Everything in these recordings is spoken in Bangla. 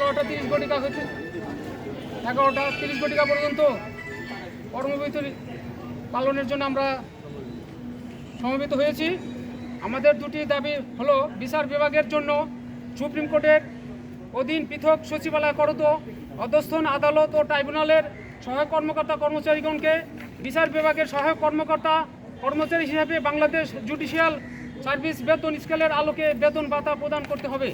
নটা তিরিশ ঘটিকা হচ্ছে এগারোটা তিরিশ পর্যন্ত কর্মবিরতি পালনের জন্য আমরা সমবেত হয়েছি আমাদের দুটি দাবি হলো বিচার বিভাগের জন্য সুপ্রিম কোর্টের অধীন পৃথক সচিবালয় করত অধস্থন আদালত ও ট্রাইব্যুনালের সহায়ক কর্মকর্তা কর্মচারীগণকে বিচার বিভাগের সহায়ক কর্মকর্তা কর্মচারী হিসেবে বাংলাদেশ জুডিশিয়াল সার্ভিস বেতন স্কেলের আলোকে বেতন ভাতা প্রদান করতে হবে।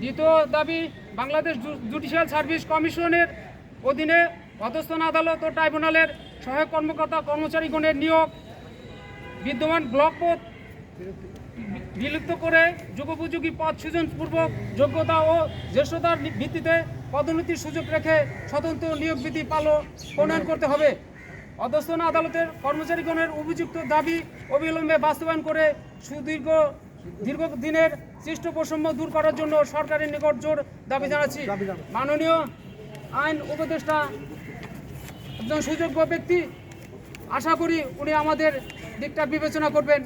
দ্বিতীয় দাবি, বাংলাদেশ জুডিশিয়াল সার্ভিস কমিশনের অধীনে অধস্থন আদালত ও ট্রাইব্যুনালের সহায়ক কর্মকর্তা কর্মচারীগণের নিয়োগ বিদ্যমান ব্লক পদ বিলুপ্ত করে যুগোপযোগী পদ সৃজনপূর্বক যোগ্যতা ও জ্যেষ্ঠতার ভিত্তিতে পদোন্নতির সুযোগ রেখে স্বতন্ত্র নিয়োগ বিধি পালন প্রণয়ন করতে হবে। অধস্থন আদালতের কর্মচারীগণের অভিযুক্ত দাবি অবিলম্বে বাস্তবায়ন করে সুদীর্ঘ দীর্ঘদিনের সৃষ্ট বৈষম্য দূর করার জন্য সরকারের নিকট জোর দাবি জানাচ্ছি। মাননীয় আইন উপদেষ্টা একজন সুযোগ্য ব্যক্তি। আশা করি উনি আমাদের দিকটা বিবেচনা করবেন।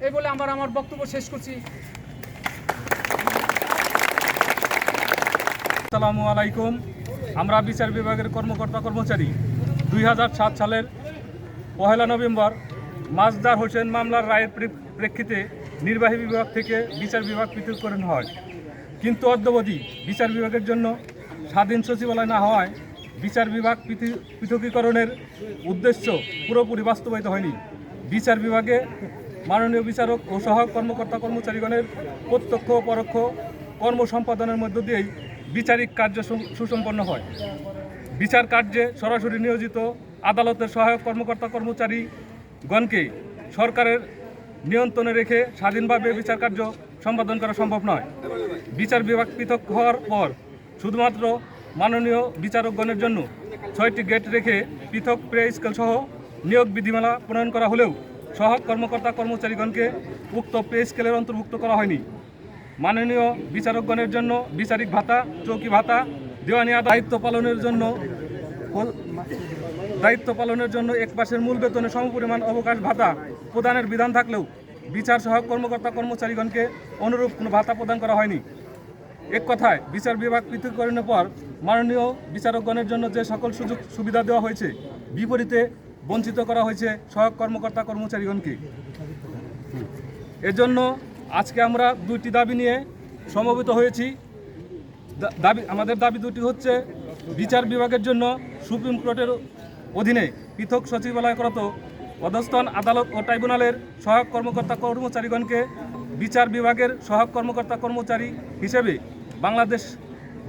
এই বলে আমার আমার বক্তব্য শেষ করছি। আসসালামু আলাইকুম। আমরা বিচার বিভাগের কর্মকর্তা কর্মচারী। দুই হাজার সাত সালের পহেলা নভেম্বর মাজদার হোসেন মামলার রায়ের প্রেক্ষিতে নির্বাহী বিভাগ থেকে বিচার বিভাগ পৃথকীকরণ হয়। কিন্তু অদ্যবধি বিচার বিভাগের জন্য স্বাধীন সচিবালয় না হওয়ায় বিচার বিভাগ পৃথি- পৃথকীকরণের উদ্দেশ্য পুরোপুরি বাস্তবায়িত হয়নি। বিচার বিভাগে মাননীয় বিচারক ও সহায়ক কর্মকর্তা কর্মচারীগণের প্রত্যক্ষ ও পরোক্ষ কর্ম সম্পাদনের মধ্য দিয়েই বিচারিক কার্য সুসম্পন্ন হয়। বিচার কার্যে সরাসরি নিয়োজিত আদালতের সহায়ক কর্মকর্তা কর্মচারীগণকে সরকারের নিয়ন্ত্রণে রেখে স্বাধীনভাবে বিচার কার্য সম্পাদন করা সম্ভব নয়। বিচার বিভাগ পৃথক হওয়ার পর শুধুমাত্র মাননীয় বিচারকগণের জন্য ছয়টি গেট রেখে পৃথক প্রে স্কেল সহ নিয়োগ বিধিমালা প্রণয়ন করা হলেও সহায়ক কর্মকর্তা কর্মচারীগণকে উক্ত পে স্কেলের অন্তর্ভুক্ত করা হয়নি। মাননীয় বিচারকগণের জন্য বিচারিক ভাতা, চৌকি ভাতা, দেওয়ানি দায়িত্ব পালনের জন্য দায়িত্ব পালনের জন্য এক পাশের মূল বেতনে সমপরিমাণ অবকাশ ভাতা প্রদানের বিধান থাকলেও বিচার সহায়ক কর্মকর্তা কর্মচারীগণকে অনুরূপ কোনো ভাতা প্রদান করা হয়নি। এক কথায়, বিচার বিভাগ পৃথকীকরণের পর মাননীয় বিচারকগণের জন্য যে সকল সুযোগ সুবিধা দেওয়া হয়েছে, বিপরীতে বঞ্চিত করা হয়েছে সহায়ক কর্মকর্তা কর্মচারীগণকে। এজন্য আজকে আমরা দুইটি দাবি নিয়ে সমবেত হয়েছি। দাবি, আমাদের দাবি দুটি হচ্ছে, বিচার বিভাগের জন্য সুপ্রিম কোর্টের অধীনে পৃথক সচিবালয় করত অধস্থন আদালত ও ট্রাইব্যুনালের সহায়ক কর্মকর্তা কর্মচারীগণকে বিচার বিভাগের সহায়ক কর্মকর্তা কর্মচারী হিসেবে বাংলাদেশ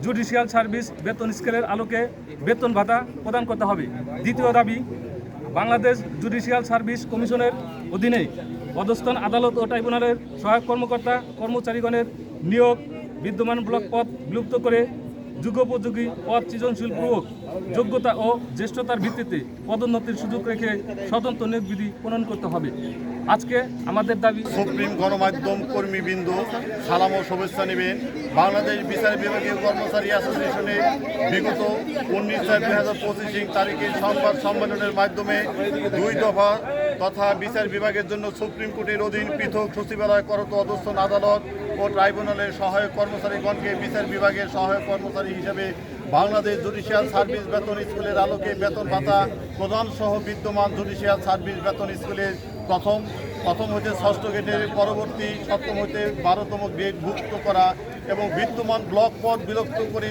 জুডিশিয়াল সার্ভিস বেতন স্কেলের আলোকে বেতন ভাতা প্রদান করতে হবে। দ্বিতীয় দাবি বাংলাদেশ জুডিশিয়াল সার্ভিস কমিশনের অধীনে অধস্থন আদালত ও ট্রাইব্যুনালের সহায়ক কর্মকর্তা কর্মচারীগণের নিয়োগ বিদ্যমান ব্লক পদ বিলুপ্ত করে যুগোপযোগী পদ সৃজনশীল পূর্বক যোগ্যতা ও জ্যেষ্ঠতার ভিত্তিতে পদোন্নতির সুযোগ রেখে স্বতন্ত্র নিয়োগ বিধি প্রণয়ন করতে হবে। আজকে আমাদের দাবি সুপ্রিম গণমাধ্যম কর্মীবৃন্দ, সালাম ও শুভেচ্ছা নেবেন বাংলাদেশ বিচার বিভাগীয় কর্মচারী অ্যাসোসিয়েশনে বিগত উনিশ চার দুই হাজার পঁচিশ তারিখে সংবাদ সম্মেলনের মাধ্যমে দুই দফা তথা বিচার বিভাগের জন্য সুপ্রিম কোর্টের অধীন পৃথক সচিবালয় করত অধস্থন আদালত ও ট্রাইব্যুনালের সহায়ক কর্মচারীগণকে বিচার বিভাগের সহায়ক কর্মচারী হিসেবে বাংলাদেশ জুডিশিয়াল সার্ভিস বেতন স্কুলের আলোকে বেতন ভাতা প্রদান সহ বিদ্যমান জুডিশিয়াল সার্ভিস বেতন স্কুলের প্রথম প্রথম হতে ষষ্ঠ গেটের পরবর্তী সপ্তম হতে বারোতম গেট ভুক্ত করা এবং বিদ্যমান ব্লক পদ বিলুপ্ত করে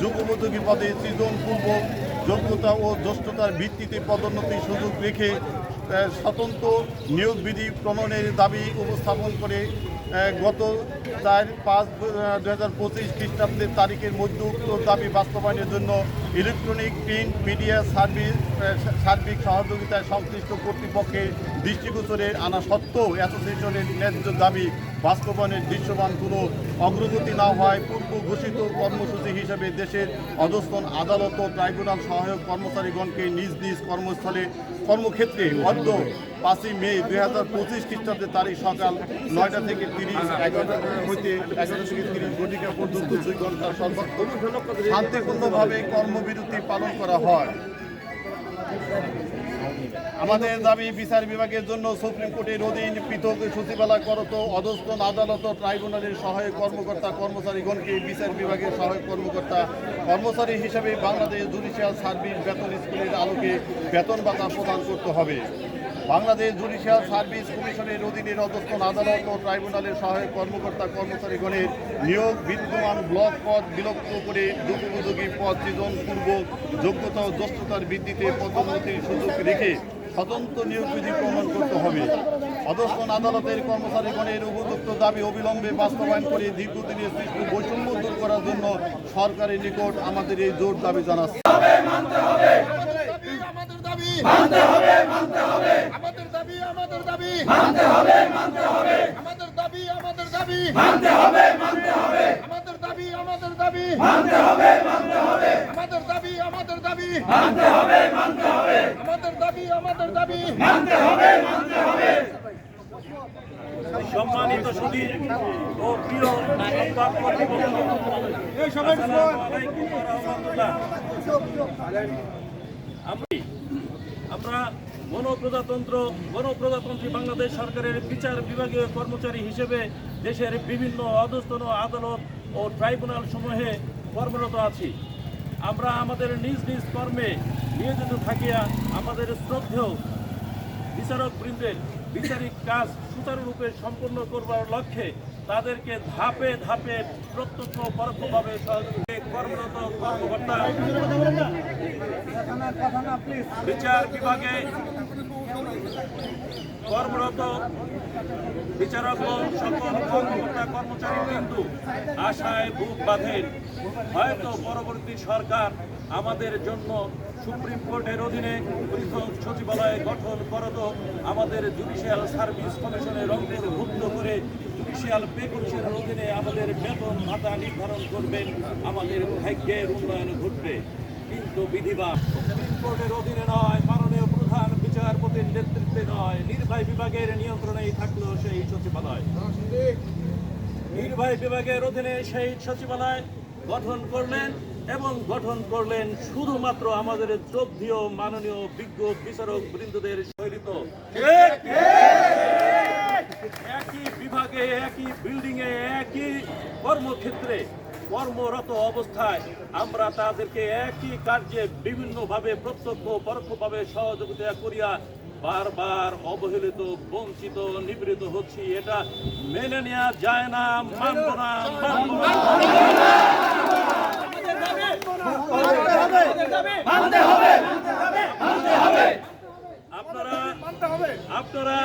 যুগোপযোগী পদে সৃজনপূর্বক যোগ্যতা ও জ্যেষ্ঠতার ভিত্তিতে পদোন্নতির সুযোগ রেখে স্বতন্ত্র নিয়োগ বিধি প্রণয়নের দাবি উপস্থাপন করে গত চার পাঁচ দু হাজার পঁচিশ খ্রিস্টাব্দের তারিখের মধ্যে উক্ত দাবি বাস্তবায়নের জন্য ইলেকট্রনিক প্রিন্ট মিডিয়া সার্ভিস সার্বিক সহযোগিতায় সংশ্লিষ্ট কর্তৃপক্ষের দৃষ্টিগোচরে আনা সত্ত্বেও অ্যাসোসিয়েশনের ন্যায্য দাবি বাস্তবায়নের দৃশ্যমান কোনো অগ্রগতি না হওয়ায় পূর্ব ঘোষিত কর্মসূচি হিসেবে দেশের অধস্থন আদালত ও ট্রাইব্যুনাল সহায়ক কর্মচারীগণকে নিজ নিজ কর্মস্থলে কর্মক্ষেত্রে অদ্য পাঁচই মে দুই হাজার পঁচিশ খ্রিস্টাব্দের তারিখ সকাল নয়টা থেকে তিরিশ, এগারোটা হইতে এগারোটা থেকে তিরিশ ঘটিকা পর্যন্ত দুই ঘণ্টা সর্বাত্মক শান্তিপূর্ণভাবে কর্মবিরতি পালন করা হয়। আমাদের দাবি, বিচার বিভাগের জন্য সুপ্রিম কোর্টের অধীন পৃথক সচিবালয় করত অধস্থন আদালত ট্রাইব্যুনালের সহায়ক কর্মকর্তা কর্মচারীগণকে বিচার বিভাগের সহায়ক কর্মকর্তা কর্মচারী হিসেবে বাংলাদেশ জুডিশিয়াল সার্ভিস বেতন স্কুলের আলোকে বেতন ভাতা প্রদান করতে হবে। বাংলাদেশ জুডিশিয়াল সার্ভিস কমিশনের অধীনের অধস্থন আদালত ও ট্রাইব্যুনালের সহায়ক কর্মকর্তা কর্মচারীগণের নিয়োগ বিদ্যমান ব্লক পদ বিলুপ্ত করে দুপোপযোগী পদ সৃজনপূর্বক যোগ্যতা ও দক্ষতার ভিত্তিতে পদোন্নতির সুযোগ রেখে স্বতন্ত্র নিয়োগ বিধি প্রমাণ করতে হবে। অধস্থন আদালতের কর্মচারীগণের উপযুক্ত দাবি অবিলম্বে বাস্তবায়ন করে দীর্ঘদিনের সৃষ্ট বৈষম্য দূর করার জন্য সরকারের নিকট আমাদের এই জোর দাবি জানাচ্ছি। আমাদের দাবি মানতে হবে মানতে হবে। আমাদের দাবি আমাদের দাবি। মানতে হবে মানতে হবে। আমাদের দাবি আমাদের দাবি। মানতে হবে মানতে হবে। আমাদের দাবি আমাদের দাবি। মানতে হবে মানতে হবে। আমাদের দাবি আমাদের দাবি। মানতে হবে মানতে হবে আমাদের দাবি আমাদের দাবি। মানতে হবে মানতে হবে। সম্মানিত সুধী ও প্রিয় সংবাদ আমি আমরা গণপ্রজাতন্ত্র গণপ্রজাতন্ত্রী বাংলাদেশ সরকারের বিচার বিভাগীয় কর্মচারী হিসেবে দেশের বিভিন্ন অধস্তন আদালত ও ট্রাইব্যুনাল সমূহে কর্মরত আছি। আমরা আমাদের নিজ নিজ কর্মে নিয়োজিত থাকিয়া আমাদের শ্রদ্ধেয় বিচারক বৃন্দের বিচারিক কাজ সুচারুরূপে সম্পন্ন করবার লক্ষ্যে তাদেরকে ধাপে ধাপে প্রত্যক্ষ পরোক্ষভাবে কর্মরত কর্মকর্তা। বিচার বিভাগে কর্মরত বিচারক সকল কর্মকর্তা কর্মচারী কিন্তু আশায় বুক বাঁধেন। হয়তো পরবর্তী সরকার আমাদের জন্য সুপ্রিম কোর্টের অধীনে পৃথক সচিবালয় গঠন করত, আমাদের জুডিশিয়াল সার্ভিস কমিশনের অন্তর্ভুক্ত করে জুডিশিয়াল পে অধীনে আমাদের বেতন ভাতা নির্ধারণ করবেন, আমাদের ভাগ্যের উন্নয়ন ঘটবে। কিন্তু বিধিবা সুপ্রিম কোর্টের অধীনে নয় নেতৃত্বে নয়। বিভাগের নিয়ন্ত্রণেই থাকল সেই সচিবালয়। বিভাগের অধীনে সেই সচিবালয় গঠন করলেন এবং গঠন করলেন শুধুমাত্র আমাদের শ্রদ্ধীয় মাননীয়, বিজ্ঞ বিচারক বৃন্দদের শৈলিত একই বিভাগে, একই বিল্ডিং এ একই কর্মক্ষেত্রে কর্মরত অবস্থায় আমরা তাদেরকে একই কার্যে বিভিন্নভাবে প্রত্যক্ষ, পরোক্ষভাবে সহযোগিতা করিয়া বারবার অবহেলিত, বঞ্চিত, নিপীড়িত হচ্ছি। এটা মেনে নেওয়া যায় না, মানব না আপনারা আপনারা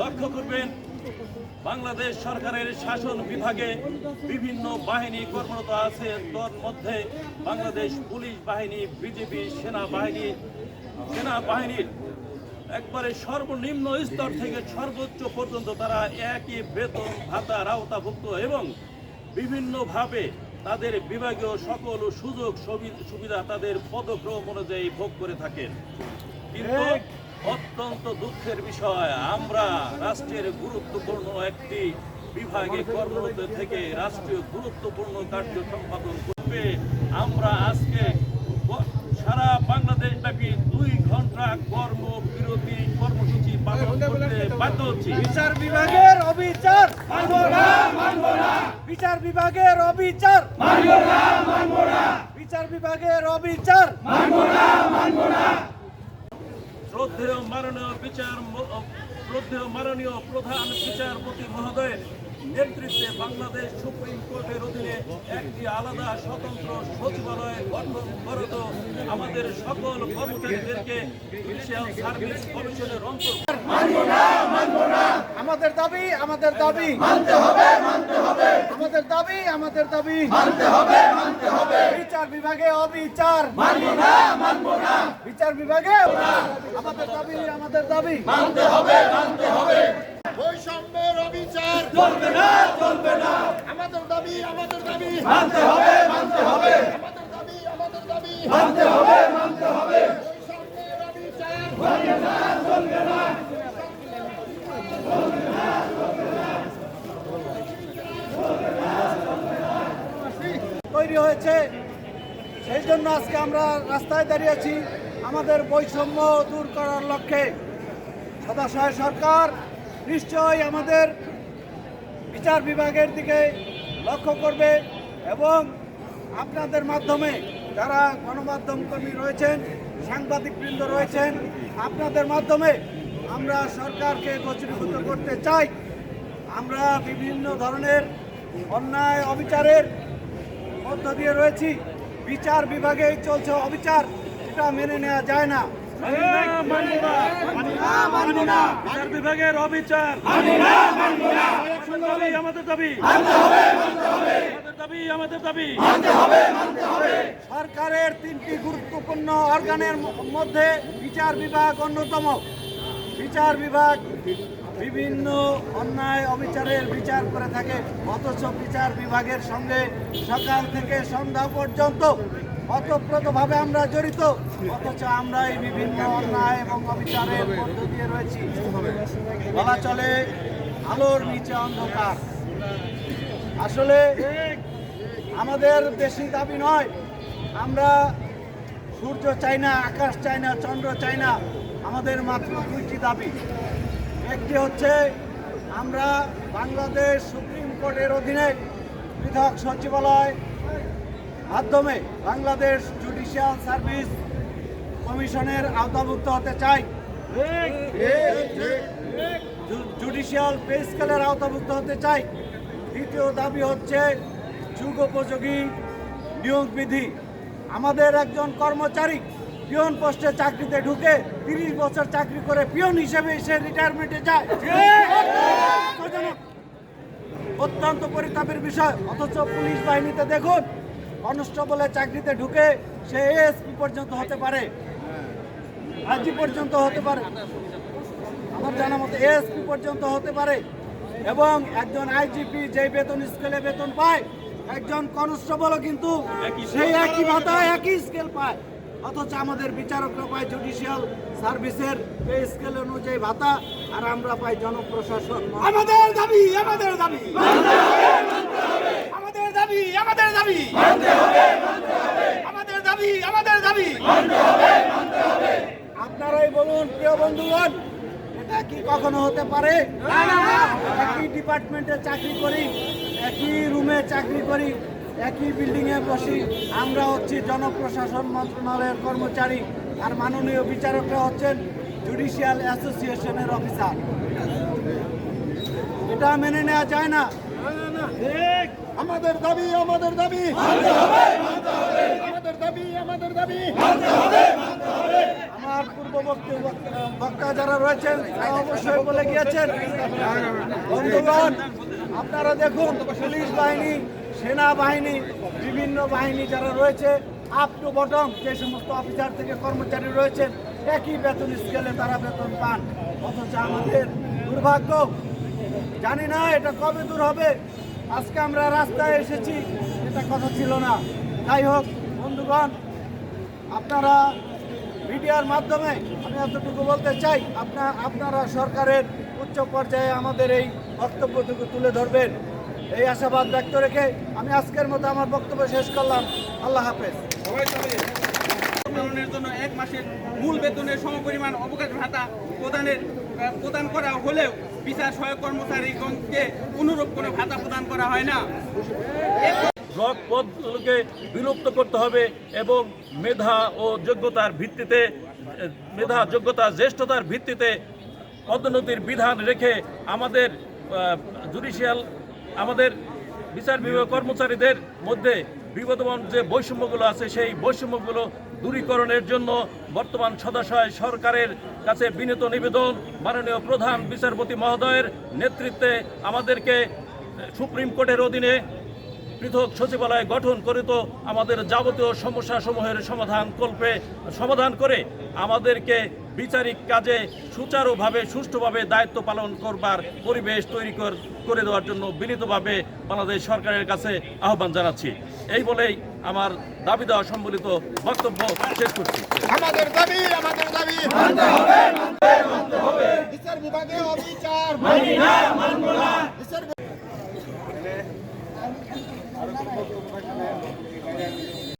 লক্ষ্য করবেন বাংলাদেশ সরকারের শাসন বিভাগে বিভিন্ন বাহিনী কর্মরত আছে। তোর মধ্যে বাংলাদেশ পুলিশ বাহিনী বিজেপি সেনাবাহিনী, সেনাবাহিনীর একবারে সর্বনিম্ন স্তর থেকে সর্বোচ্চ পর্যন্ত তারা একই বেতন ভাতার আওতাভুক্ত এবং বিভিন্নভাবে তাদের বিভাগীয় সকল সুযোগ সুবি- সুবিধা তাদের পদক্রম অনুযায়ী ভোগ করে থাকেন। কিন্তু অত্যন্ত দুঃখের বিষয়, আমরা রাষ্ট্রের গুরুত্বপূর্ণ একটি বিভাগে কর্মরত থেকে রাষ্ট্রীয় গুরুত্বপূর্ণ কার্য সম্পাদন করবে আমরা আজকে সারা বাংলাদেশ ব্যাপী দুই ঘণ্টা কর্মবিরতি কর্মসূচি পালন করতে বাধ্য হচ্ছি। বিচার বিভাগের অবিচার না, মানব না। বিচার বিভাগের অবিচার মানব না মানব না। বিচার বিভাগের অবিচার শ্রদ্ধেয় মাননীয় বিচার শ্রদ্ধেয় মাননীয় প্রধান বিচারপতি মহোদয়ের নেতৃত্বে বাংলাদেশ সুপ্রিম কোর্টের অধীনে একটি আলাদা স্বতন্ত্র সচিবালয় গঠন করত আমাদের সকল কর্মচারীদেরকে সার্ভিস কমিশনের অন্তর্ভুক্ত আমাদের দাবি আমাদের দাবি। মানতে হবে মানতে হবে আমাদের দাবি আমাদের দাবি। মানতে হবে মানতে হবে বিচার বিভাগে অবিচার। মানব না মানব না বিচার বিভাগে আমাদের দাবি আমাদের দাবি। বৈষম্যের অবিচার। চলবে না চলবে না আমাদের দাবি আমাদের দাবি। মানতে হবে মানতে হবে আমাদের দাবি আমাদের দাবি। মানতে হবে মানতে হবে বৈষম্যের অবিচার। তৈরি হয়েছে। সেই জন্য আজকে আমরা রাস্তায় দাঁড়িয়েছি আমাদের বৈষম্য দূর করার লক্ষ্যে। সদাশয় সরকার নিশ্চয়ই আমাদের বিচার বিভাগের দিকে লক্ষ্য করবে এবং আপনাদের মাধ্যমে যারা গণমাধ্যম কর্মী রয়েছেন সাংবাদিকবৃন্দ রয়েছেন, আপনাদের মাধ্যমে আমরা সরকারকে গোচরীভূত করতে চাই। আমরা বিভিন্ন ধরনের অন্যায়, অবিচারের মধ্য দিয়ে রয়েছি। বিচার বিভাগে চলছে অবিচার, এটা মেনে নেওয়া যায় না। বিচার বিভাগের সরকারের তিনটি গুরুত্বপূর্ণ অর্গানের মধ্যে বিচার বিভাগ অন্যতম। বিচার বিভাগ বিভিন্ন অন্যায় অবিচারের বিচার করে থাকে, অথচ বিচার বিভাগের সঙ্গে সকাল থেকে সন্ধ্যা পর্যন্ত অতপ্রতভাবে আমরা জড়িত, অথচ আমরা এই বিভিন্ন অন্যায় এবং অবিচারের মধ্য দিয়ে রয়েছি। বলা চলে, আলোর নিচে অন্ধকার। আসলে আমাদের বেশি দাবি নয়, আমরা সূর্য চাই না, আকাশ চাই না, চন্দ্র চাই না, আমাদের মাত্র দুইটি দাবি। একটি হচ্ছে আমরা বাংলাদেশ সুপ্রিম কোর্টের অধীনে পৃথক সচিবালয় মাধ্যমে বাংলাদেশ জুডিশিয়াল সার্ভিস কমিশনের আওতাভুক্ত হতে চাই। জুডিশিয়াল পে স্কেলের আওতাভুক্ত হতে চাই। দ্বিতীয় দাবি হচ্ছে যুগোপযোগী নিয়োগ বিধি আমাদের একজন কর্মচারী পিয়ন পোস্টে চাকরিতে ঢুকে তিরিশ বছর চাকরি করে পিয়ন হিসেবে সে রিটায়ারমেন্টে যায়। অত্যন্ত পরিতাপের বিষয়, অথচ পুলিশ বাহিনীতে দেখুন কনস্টেবলের চাকরিতে ঢুকে সে এএসপি পর্যন্ত হতে পারে। আইজি পর্যন্ত হতে পারে। আমার জানা মতো এএসপি পর্যন্ত হতে পারে। এবং একজন আইজিপি যে বেতন স্কেলে বেতন পায়, একজন কনস্টেবলও কিন্তু সেই একই ভাতা একই স্কেল পায়। অথচ আমাদের বিচারকরা পায় জুডিশিয়াল সার্ভিসের পে স্কেল অনুযায়ী ভাতা আর আমরা পাই জনপ্রশাসন। আমাদের দাবি আমাদের দাবি। আমাদের দাবি আমাদের দাবি। আমাদের দাবি আমাদের দাবি। আপনারাই বলুন প্রিয় বন্ধুগণ এটা কি কখনো হতে পারে? একই ডিপার্টমেন্টে চাকরি করি একই রুমে চাকরি করি একই বিল্ডিংয়ে বসি। আমরা হচ্ছি জনপ্রশাসন মন্ত্রণালয়ের কর্মচারী আর মাননীয় বিচারকরা হচ্ছেন জুডিশিয়াল অ্যাসোসিয়েশনের অফিসার এটা মেনে নেওয়া যায় না। আমাদের দাবি আমাদের দাবি। আমার পূর্ববর্তী বক্তা যারা রয়েছেন অবশ্যই বলে গিয়েছেন। আপনারা দেখুন, পুলিশ বাহিনী সেনাবাহিনী, বিভিন্ন বাহিনী যারা রয়েছে আপ টু বটম যে সমস্ত অফিসার থেকে কর্মচারী রয়েছেন, একই বেতন স্কেলে তারা বেতন পান। অথচ আমাদের দুর্ভাগ্য, জানি না এটা কবে দূর হবে। আজকে আমরা রাস্তায় এসেছি, এটা কথা ছিল না। যাই হোক, বন্ধুগণ, আপনারা মিডিয়ার মাধ্যমে আমি এতটুকু বলতে চাই, আপনা, আপনারা সরকারের উচ্চ পর্যায়ে আমাদের এই বক্তব্যটুকু তুলে ধরবেন। এই আশাবাদ ব্যক্ত রেখে আমি আজকের মতো আমার বক্তব্য শেষ করলাম। আল্লাহ হাফেজ। জন্য এক মাসের মূল বেতনের সমপরিমাণ অবকাশ ভাতা প্রদানের প্রদান করা হলেও বিচার সহায়ক কর্মচারীগণকে অনুরূপ কোনো ভাতা প্রদান করা হয় না। ব্লক পদগুলোকে বিলুপ্ত করতে হবে এবং মেধা ও যোগ্যতার ভিত্তিতে মেধা যোগ্যতা জ্যেষ্ঠতার ভিত্তিতে পদোন্নতির বিধান রেখে আমাদের জুডিশিয়াল আমাদের বিচার বিভাগ কর্মচারীদের মধ্যে বিবদমান যে বৈষম্যগুলো আছে, সেই বৈষম্যগুলো দূরীকরণের জন্য বর্তমান সদাশয় সরকারের কাছে বিনীত নিবেদন মাননীয় প্রধান বিচারপতি মহোদয়ের নেতৃত্বে আমাদেরকে সুপ্রিম কোর্টের অধীনে পৃথক সচিবালয় গঠন করে তো আমাদের যাবতীয় সমস্যা সমূহের সমাধান কল্পে সমাধান করে আমাদেরকে বিচারিক কাজে সুচারুভাবে সুষ্ঠুভাবে দায়িত্ব পালন করবার পরিবেশ তৈরি কর- করে দেওয়ার জন্য বিনীতভাবে বাংলাদেশ সরকারের কাছে আহ্বান জানাচ্ছি। এই বলেই আমার দাবি দেওয়া সম্বলিত বক্তব্য শেষ করছি। আমাদের দাবি আমাদের দাবি। মানতে হবে মানতে মানতে হবে। বিচার বিভাগে অবিচার। মানি না মানব না। বিচার